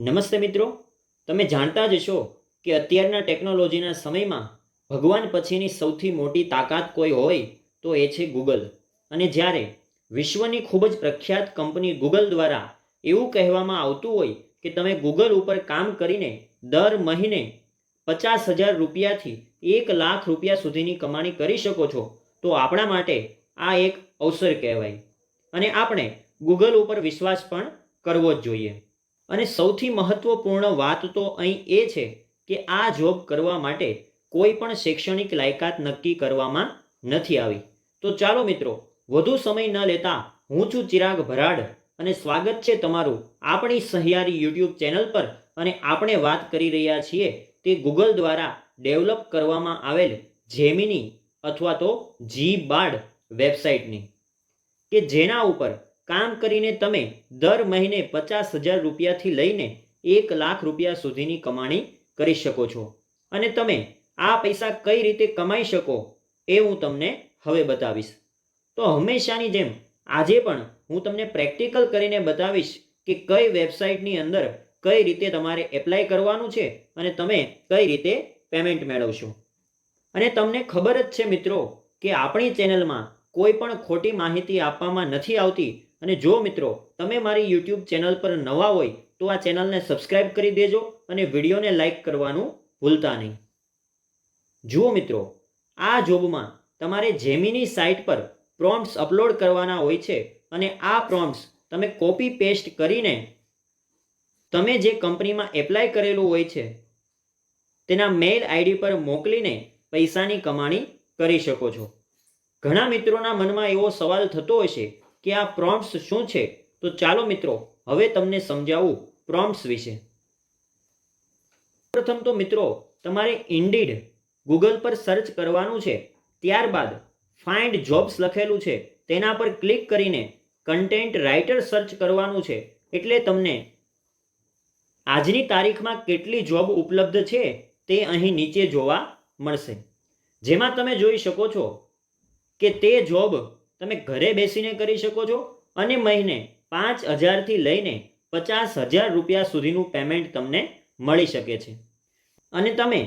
નમસ્તે મિત્રો, તમે જાણતા જ છો કે અત્યારના ટેકનોલોજીના સમયમાં ભગવાન પછીની સૌથી મોટી તાકાત કોઈ હોય તો એ છે ગૂગલ અને જ્યારે વિશ્વની ખૂબ જ પ્રખ્યાત કંપની ગૂગલ દ્વારા એવું કહેવામાં આવતું હોય કે તમે ગૂગલ ઉપર કામ કરીને દર મહિને પચાસ હજાર રૂપિયાથી એક લાખ રૂપિયા સુધીની કમાણી કરી શકો છો, તો આપણા માટે આ એક અવસર કહેવાય. અને આપણે ગૂગલ ઉપર વિશ્વાસ પણ કરવો જ જોઈએ. અને સૌથી મહત્વપૂર્ણ વાત તો અહીં એ છે કે આ જોબ કરવા માટે કોઈ પણ શૈક્ષણિક લાયકાત નક્કી કરવામાં નથી આવી. તો ચાલો મિત્રો, વધુ સમય ન લેતા હું છું ચિરાગ ભરાડ અને સ્વાગત છે તમારું આપણી સહિયારી યુટ્યુબ ચેનલ પર અને આપણે વાત કરી રહ્યા છીએ તે ગૂગલ દ્વારા ડેવલપ કરવામાં આવેલ જેમિની અથવા તો જી બાર્ડ વેબસાઇટની કે જેના ઉપર કામ કરીને તમે દર મહિને પચાસ હજાર રૂપિયાથી લઈને એક લાખ રૂપિયા સુધીની કમાણી કરી શકો છો. અને તમે આ પૈસા કઈ રીતે કમાઈ શકો એ હું તમને હવે બતાવીશ. તો હંમેશાની જેમ આજે પણ હું તમને પ્રેક્ટિકલ કરીને બતાવીશ કે કઈ વેબસાઇટની અંદર કઈ રીતે તમારે એપ્લાય કરવાનું છે અને તમે કઈ રીતે પેમેન્ટ મેળવશો. અને તમને ખબર જ છે મિત્રો કે આપણી ચેનલમાં કોઈ પણ ખોટી માહિતી આપવામાં નથી આવતી અને જો મિત્રો તમે મારી યુટ્યુબ ચેનલ પર નવા હોય તો આ ચેનલને સબસ્ક્રાઇબ કરી દેજો અને વિડીયોને લાઇક કરવાનું ભૂલતા નહીં. જુઓ મિત્રો, આ જોબમાં તમારે જેમિની સાઇટ પર પ્રોમ્પ્ટ્સ અપલોડ કરવાના હોય છે અને આ પ્રોમ્પ્ટ્સ તમે કોપી પેસ્ટ કરીને તમે જે કંપનીમાં એપ્લાય કરેલું હોય છે, તેના મેઇલ આઈડી પર મોકલીને પૈસાની કમાણી કરી શકો છો. ઘણા મિત્રોના મનમાં એવો સવાલ થતો હશે કે આ પ્રોમ્પ્ટ્સ શું છે? તો ચાલો મિત્રો, હવે તમને સમજાવું પ્રોમ્પ્ટ્સ વિશે. પ્રથમ તો મિત્રો, તમારે ઇન્ડીડ ગૂગલ પર સર્ચ કરવાનું છે. ત્યારબાદ ફાઇન્ડ જોબ્સ લખેલું છે. તેના પર ક્લિક કરીને કન્ટેન્ટ રાઇટર સર્ચ કરવાનું છે. એટલે તમને આજની તારીખમાં કેટલી જોબ ઉપલબ્ધ છે તે અહીં નીચે જોવા મળશે. જેમાં તમે જોઈ શકો છો કે તે જોબ તમે ઘરે બેસીને કરી શકો છો અને મહિને પાંચ હજારથી લઈને પચાસ હજાર રૂપિયા સુધીનું પેમેન્ટ તમને મળી શકે છે. અને તમે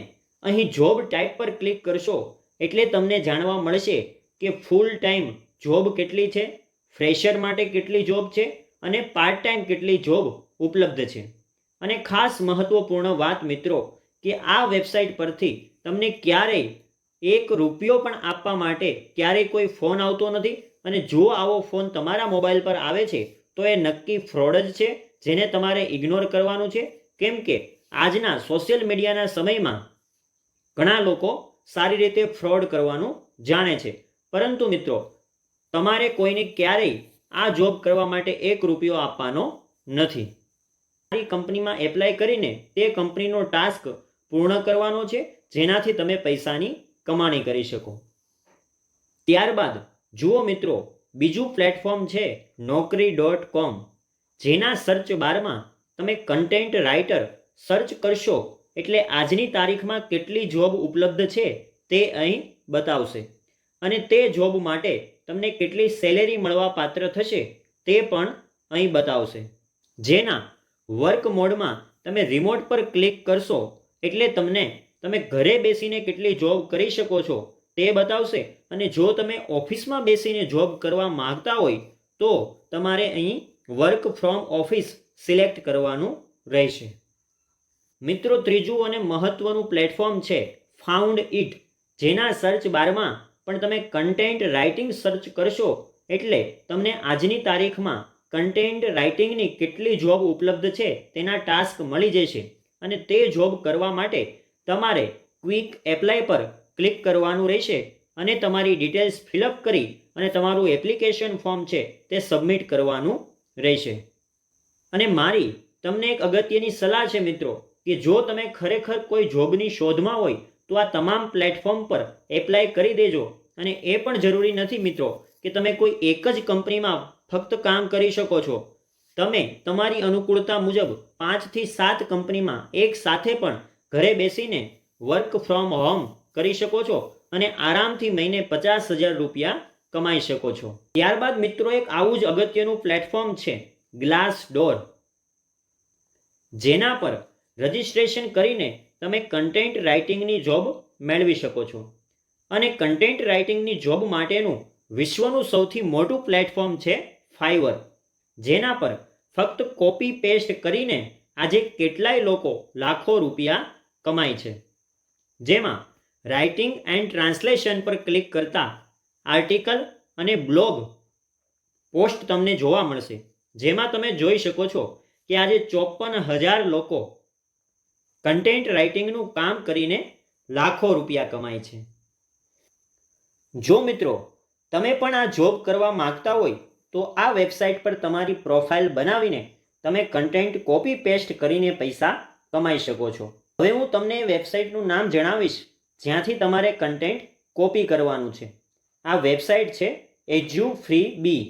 અહીં જોબ ટાઈપ પર ક્લિક કરશો એટલે તમને જાણવા મળશે કે ફૂલ ટાઈમ જોબ કેટલી છે ફ્રેશર માટે કેટલી જોબ છે અને પાર્ટ ટાઈમ કેટલી જોબ ઉપલબ્ધ છે. અને ખાસ મહત્વપૂર્ણ વાત મિત્રો કે આ વેબસાઇટ પરથી તમને ક્યારેય એક રૂપિયો પણ આપવા માટે ક્યારેય કોઈ ફોન આવતો નથી અને જો આવો ફોન તમારા મોબાઈલ પર આવે છે, તો એ નક્કી ફ્રોડ જ છે, જેને તમારે ઇગ્નોર કરવાનું છે. કેમ કે આજના સોશિયલ મીડિયાના સમયમાં ઘણા લોકો સારી રીતે ફ્રોડ કરવાનું જાણે છે. પરંતુ મિત્રો, તમારે કોઈને ક્યારેય આ જોબ કરવા માટે એક રૂપિયો આપવાનો નથી. મારી કંપનીમાં એપ્લાય કરીને તે કંપનીનો ટાસ્ક પૂર્ણ કરવાનો છે, જેનાથી તમે પૈસાની કમાણી કરી શકો. ત્યારબાદ, જુઓ મિત્રો, બીજું પ્લેટફોર્મ છે નોકરી ડોટ કોમ જેના સર્ચ બારમાં તમે કન્ટેન્ટ રાઇટર સર્ચ કરશો એટલે આજની તારીખમાં કેટલી જોબ ઉપલબ્ધ છે તે અહીં બતાવશે. અને તે જોબ માટે તમને કેટલી સેલેરી મળવા પાત્ર થશે તે પણ અહીં બતાવશે. જેના વર્ક મોડમાં તમે રિમોટ પર ક્લિક કરશો એટલે તમને તમે ઘરે બેસીને કેટલી જોબ કરી શકો છો તે બતાવશે. અને જો તમે ઓફિસમાં બેસીને જોબ કરવા માંગતા હોય, તો તમારે અહીં વર્ક ફ્રોમ ઓફિસ સિલેક્ટ કરવાનું રહેશે. મિત્રો, ત્રીજું અને મહત્વનું પ્લેટફોર્મ છે ફાઉન્ડ ઇટ જેના સર્ચ બારમાં પણ તમે કન્ટેન્ટ રાઇટિંગ સર્ચ કરશો એટલે તમને આજની તારીખમાં કન્ટેન્ટ રાઇટિંગની કેટલી જોબ ઉપલબ્ધ છે તેના ટાસ્ક મળી જશે. અને તે જોબ કરવા માટે તમારે ક્વિક એપ્લાય પર ક્લિક કરવાનું રહેશે અને તમારી ડિટેલ્સ ફિલઅપ કરી અને તમારું એપ્લિકેશન ફોર્મ છે તે સબમિટ કરવાનું રહેશે. અને મારી તમને એક અગત્યની સલાહ છે મિત્રો, કે જો તમે ખરેખર કોઈ જોબની શોધમાં હોય, તો આ તમામ પ્લેટફોર્મ પર એપ્લાય કરી દેજો. અને એ પણ જરૂરી નથી મિત્રો, કે તમે કોઈ એક જ કંપનીમાં ફક્ત કામ કરી શકો છો. તમે તમારી અનુકૂળતા મુજબ પાંચથી સાત કંપનીમાં એક સાથે પણ ઘરે બેસીને વર્ક ફ્રોમ હોમ કરી શકો છો અને આરામથી મહિને પચાસ હજાર રૂપિયા કમાઈ શકો છો. ત્યારબાદ મિત્રો એક આવું જ અગત્યનું પ્લેટફોર્મ છે ગ્લાસ ડોર જેના પર રજિસ્ટ્રેશન કરીને તમે કન્ટેન્ટ રાઇટિંગની જોબ મેળવી શકો છો. અને કન્ટેન્ટ રાઇટિંગની જોબ માટેનું વિશ્વનું સૌથી મોટું પ્લેટફોર્મ છે ફાઈવર જેના પર ફક્ત કોપી પેસ્ટ કરીને આજે કેટલાય લોકો લાખો રૂપિયા કમાય છે. જેમાં રાઇટિંગ એન્ડ ટ્રાન્સલેશન પર ક્લિક કરતા આર્ટિકલ અને બ્લોગ પોસ્ટ તમને જોવા મળશે. જેમાં તમે જોઈ શકો છો કે આજે ચોપન હજાર લોકો કન્ટેન્ટ રાઇટિંગનું કામ કરીને લાખો રૂપિયા કમાય છે. જો મિત્રો, તમે પણ આ જોબ કરવા માંગતા હોય તો આ વેબસાઇટ પર તમારી પ્રોફાઇલ બનાવીને તમે કન્ટેન્ટ કોપી પેસ્ટ કરીને પૈસા કમાઈ શકો છો. હવે હું તમને વેબસાઇટનું નામ જણાવીશ, જ્યાંથી તમારે કન્ટેન્ટ કોપી કરવાનું છે. આ વેબસાઇટ છે એજ્યુ ફ્રી બી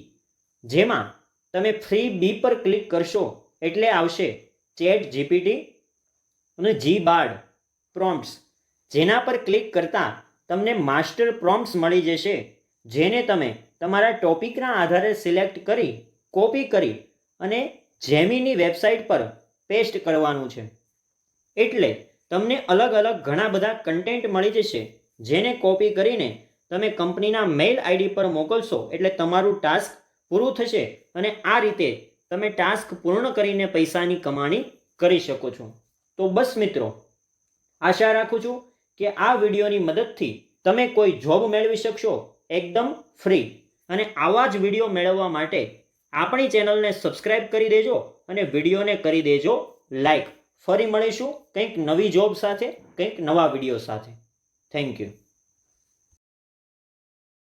જેમાં તમે ફ્રી બી પર ક્લિક કરશો એટલે આવશે ચેટ જીપીટી અને જી બાર્ડ પ્રોમ્પ્ટ્સ. જેના પર ક્લિક કરતાં તમને માસ્ટર પ્રોમ્પ્ટ્સ મળી જશે, જેને તમે તમારા ટોપિકના આધારે સિલેક્ટ કરી કોપી કરી અને જેમીની વેબસાઇટ પર પેસ્ટ કરવાનું છે. એટલે તમને અલગ અલગ ઘણા બધા કન્ટેન્ટ મળી જશે, જેને કોપી કરીને તમે કંપનીના મેઇલ આઈડી પર મોકલશો એટલે તમારું ટાસ્ક પૂરું થશે અને આ રીતે તમે ટાસ્ક પૂર્ણ કરીને પૈસાની કમાણી કરી શકો છો. તો બસ મિત્રો, આશા રાખું છું કે આ વિડીયોની મદદથી તમે કોઈ જોબ મેળવી શકશો એકદમ ફ્રી અને આવા જ વીડિયો મેળવવા માટે આપણી ચેનલને સબસ્ક્રાઇબ કરી દેજો અને વિડીયોને કરી દેજો લાઈક ફરી મળીશું કંઈક નવી જોબ સાથે કંઈક નવા વીડિયો સાથે. Thank you